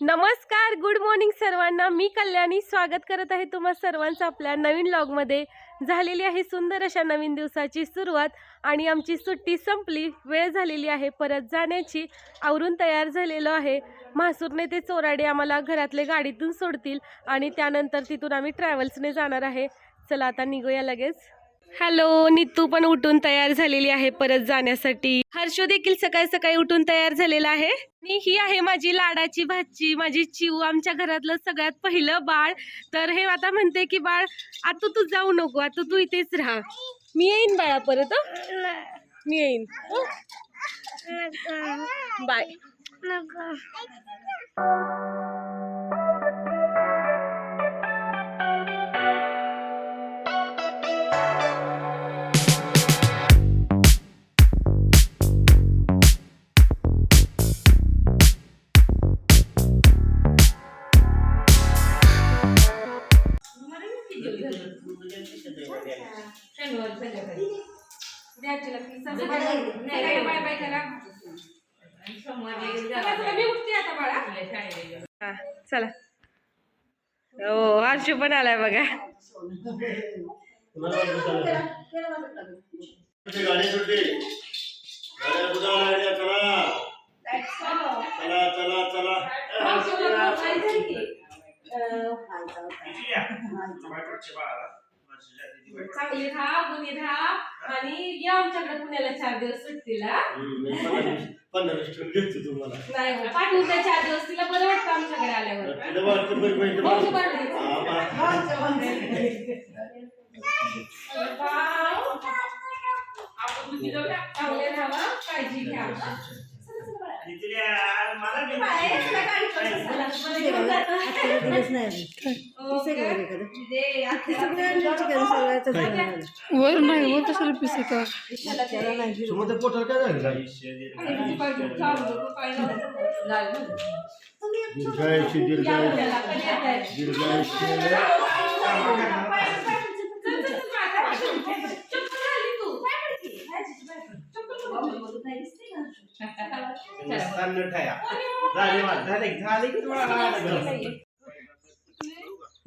नमस्कार good morning सर्वांना. मी कल्याणी. स्वागत करत आहे तुम्हा सर्वांचं आपल्या नवीन लॉगमध्ये झालेली आहे सुंदर अशा नवीन दिवसाची सुरुवात आणि आमची सुट्टी संपली. वेळ झालेली आहे परत जाण्याची. आवरून तयार झालेलो आहे. म्हासूरने ते चोराडे आम्हाला घरातले गाडीतून सोडतील आणि त्यानंतर तिथून आम्ही ट्रॅव्हल्सने जाणार आहे. चला आता निघूया लगेच. हॅलो नितू पण उठून तयार झालेली आहे परत जाण्यासाठी. हर्षो देखील सकाळी सकाळी उठून तयार झालेला आहे. आणि ही आहे माझी लाडाची भाची माझी चिऊ आमच्या घरातलं सगळ्यात पहिलं बाळ. तर हे आता म्हणते की बाळ आता तू जाऊ नको आता तू इथेच राहा. मी येईन बाळा परत? मी येईन. बाय. चला. हो हर्षू पण आलाय बघा. चला चला चला. चला चांगली राहा गुणी राहा. आणि या आमच्याकडे पुण्याला चार दिवस सुट्टीला. नाही हो, पाठवून द्या चार दिवस तिला बरं वाटतं आमच्याकडे आल्यावर. चांगले राहा काळजी घ्या. वर नाही वर कशाला पिसे का समोरच्या पोटाला काय झालं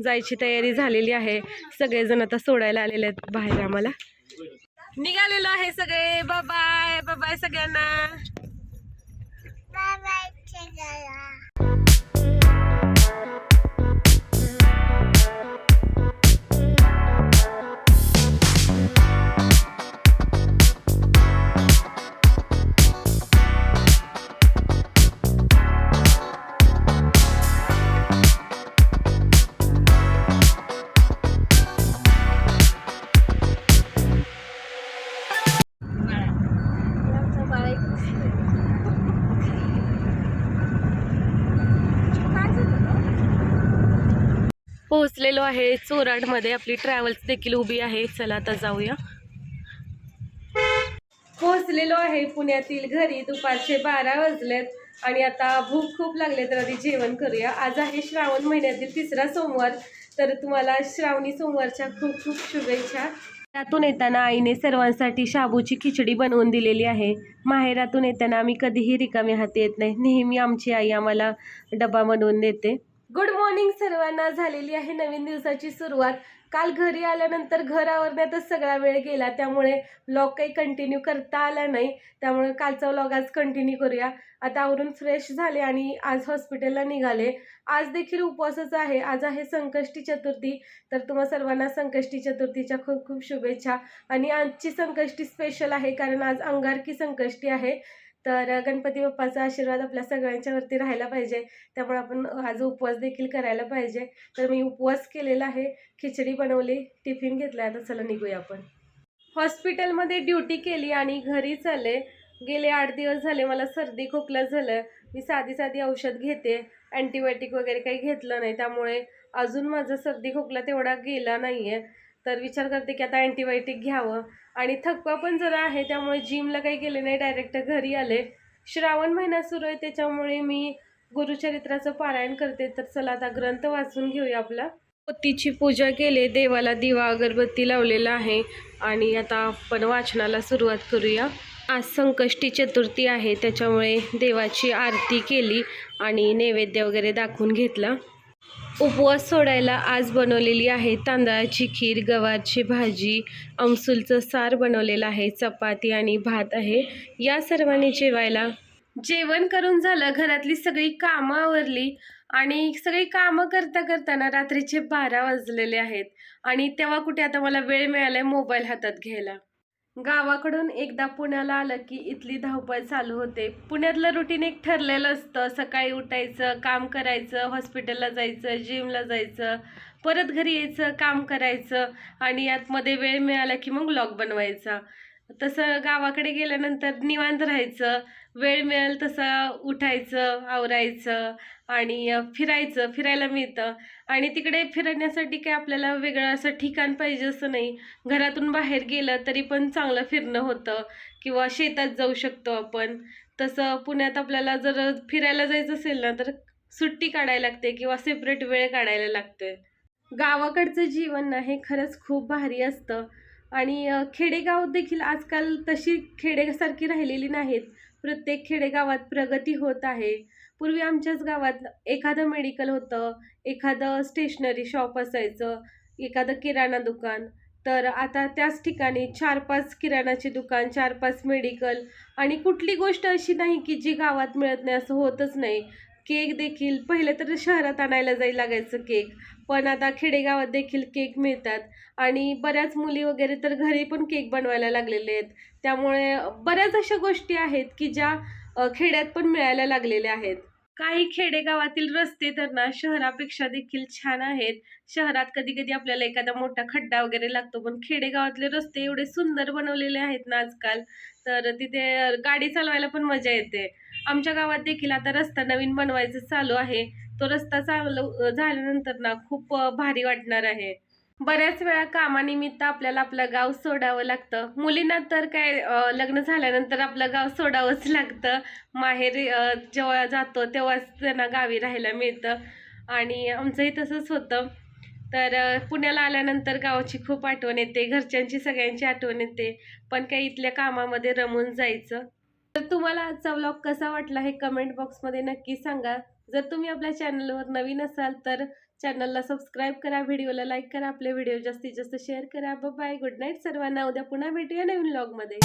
जायची तयारी झालेली आहे. सगळेजण आता सोडायला आलेले आहेत बाहेर आम्हाला. निघालेलो आहे सगळे. बाबाय बाबाय सगळ्यांना. पोहोचलेलो आहे. चोराडमध्ये आपली ट्रॅव्हल्स देखील उभी आहे. चला आता जाऊया. पोहोचलेलो आहे पुण्यातील घरी. दुपारचे बारा वाजलेत आणि आता भूक खूप लागले तर आधी जेवण करूया. आज आहे श्रावण महिन्यातील तिसरा सोमवार. तर तुम्हाला श्रावणी सोमवारच्या खूप खूप शुभेच्छा. त्यातून येताना आईने सर्वांसाठी शाबूची खिचडी बनवून दिलेली आहे. माहेरातून येताना आम्ही कधीही रिकामी हाती येत नाही. नेहमी आमची आई आम्हाला डबा बनवून देते. गुड मॉर्निंग सर्वांना. झालेली आहे नवीन दिवसाची सुरुवात. काल घरी आल्यानंतर घर आवरण्यातच सगळा वेळ गेला. त्यामुळे व्लॉग काही कंटिन्यू करता आला नाही. त्यामुळे कालचा व्लॉग आज कंटिन्यू करूया. आता आवरून फ्रेश झाले आणि आज हॉस्पिटलला निघाले. आज देखील उपवासच आहे. आज आहे संकष्टी चतुर्थी. तर तुम्हा सर्वांना संकष्टी चतुर्थीच्या खूप खूप शुभेच्छा. आणि आजची संकष्टी स्पेशल आहे कारण आज अंगारकी संकष्टी आहे. तर गणपती बाप्पाचा आशीर्वाद आपल्या सगळ्यांच्यावरती राहायला पाहिजे. त्यामुळे आपण आज उपवास देखील करायला पाहिजे. तर मी उपवास केलेला आहे. खिचडी बनवली टिफिन घेतला आता चला निघूया आपण. हॉस्पिटलमध्ये ड्युटी केली आणि घरी चालले. गेले आठ दिवस झाले. मला सर्दी खोकला झालं. मी साधी साधी औषध घेते. अँटीबायोटिक वगैरे काही घेतलं नाही. त्यामुळे अजून माझा सर्दी खोकला तेवढा गेला नाही आहे तर विचार करते की आता अँटीबायोटिक घ्यावं. आणि थकवा पण जरा आहे त्यामुळे जिमला काही गेले नाही डायरेक्ट घरी आले. श्रावण महिना सुरू आहे त्याच्यामुळे मी गुरुचरित्राचं पारायण करते. तर चला आता ग्रंथ वाचून घेऊया आपला. पतीची पूजा केली देवाला दिवा अगरबत्ती लावलेला आहे. आणि आता आपण वाचनाला सुरुवात करूया. आज संकष्टी चतुर्थी आहे त्याच्यामुळे देवाची आरती केली आणि नैवेद्य वगैरे दाखवून घेतला. उपवास सोडायला आज बनवलेली आहे. तांदळाची खीर गवारची भाजी अंसुलचं सार बनवलेलं आहे. चपाती आणि भात आहे. या सर्वांनी जेवायला. जेवण करून झालं घरातली सगळी कामं आवरली आणि सगळी कामं करता करताना रात्रीचे बारा वाजलेले आहेत आणि तेव्हा कुठे आता मला वेळ मिळाला मोबाईल हातात घ्यायला. गावाकडून एकदा पुण्याला आलं की इथली धावपळ चालू होते. पुण्यातलं रुटीन एक ठरलेलं असतं. सकाळी उठायचं काम करायचं हॉस्पिटलला जायचं जिमला जायचं परत घरी यायचं काम करायचं आणि यातमध्ये वेळ मिळाला की मग ब्लॉग बनवायचा. तसं गावाकडे गेल्यानंतर निवांत राहायचं वेळ मिळेल तसं उठायचं आवरायचं आणि फिरायचं फिरायला मिळतं. आणि तिकडे फिरण्यासाठी काय आपल्याला वेगळं असं ठिकाण पाहिजे असं नाही. घरातून बाहेर गेलं तरी पण चांगलं फिरणं होतं किंवा शेतात जाऊ शकतो आपण. तसं पुण्यात आपल्याला जर फिरायला जायचं असेल ना तर सुट्टी काढायला लागते किंवा सेपरेट वेळ काढायला लागते. गावाकडचं जीवन ना हे खरंच खूप भारी असतं. आणि खेडेगाव देखील आजकाल तशी खेडेसारखी राहिलेली नाहीत. प्रत्येक खेडेगावात प्रगती होत आहे. पूर्वी आमच्याच गावात एखादं मेडिकल होतं एखादं स्टेशनरी शॉप असायचं एखादं किराणा दुकान. तर आता त्याच ठिकाणी चार पाच किराणाचे दुकान चार पाच मेडिकल आणि कुठली गोष्ट अशी नाही की जी गावात मिळत नाही असं होतच नाही. केक देखील पहिले तर शहरात आणायला जाई लागायचं केक पण आता खेडेगावात देखील केक मिळतात. आणि बऱ्याच मुली वगैरे तर घरी पण केक बनवायला लागलेले आहेत. त्यामुळे बऱ्याच अशा गोष्टी आहेत की ज्या खेड्यात पण मिळायला लागलेल्या आहेत. काही खेडेगावातील रस्ते तर ना शहरापेक्षा देखील छान आहेत. शहरात कधी कधी आपल्याला एखादा मोठा खड्डा वगैरे लागतो पण खेडेगावातले रस्ते एवढे सुंदर बनवलेले आहेत ना आजकाल तर तिथे गाडी चालवायला पण मजा येते. आमच्या गावात देखील आता रस्ता नवीन बनवायचं चालू आहे. तो रस्ता चालू झाल्यानंतर ना खूप भारी वाटणार आहे. बऱ्याच वेळा कामानिमित्त आपल्याला आपलं गाव सोडावं लागतं. मुलींना तर काय लग्न झाल्यानंतर आपलं गाव सोडावंच लागतं. माहेर जेव्हा जातो तेव्हाच त्यांना गावी राहायला मिळतं. आणि आमचंही तसंच होतं. तर पुण्याला आल्यानंतर गावाची खूप आठवण येते. घरच्यांची सगळ्यांची आठवण येते. पण काही इथल्या कामामध्ये रमून जायचं. तर तुम्हाला आजचा व्लॉग कसा वाटला हे कमेंट बॉक्समध्ये नक्की सांगा. जर तुम्ही आपल्या चॅनलवर नवीन असाल तर चॅनलला सबस्क्राईब करा व्हिडिओला लाईक करा आपले व्हिडिओ जास्तीत जास्त शेअर करा. बाय गुड नाईट सर्वांना. उद्या पुन्हा भेटूया नवीन व्लॉगमध्ये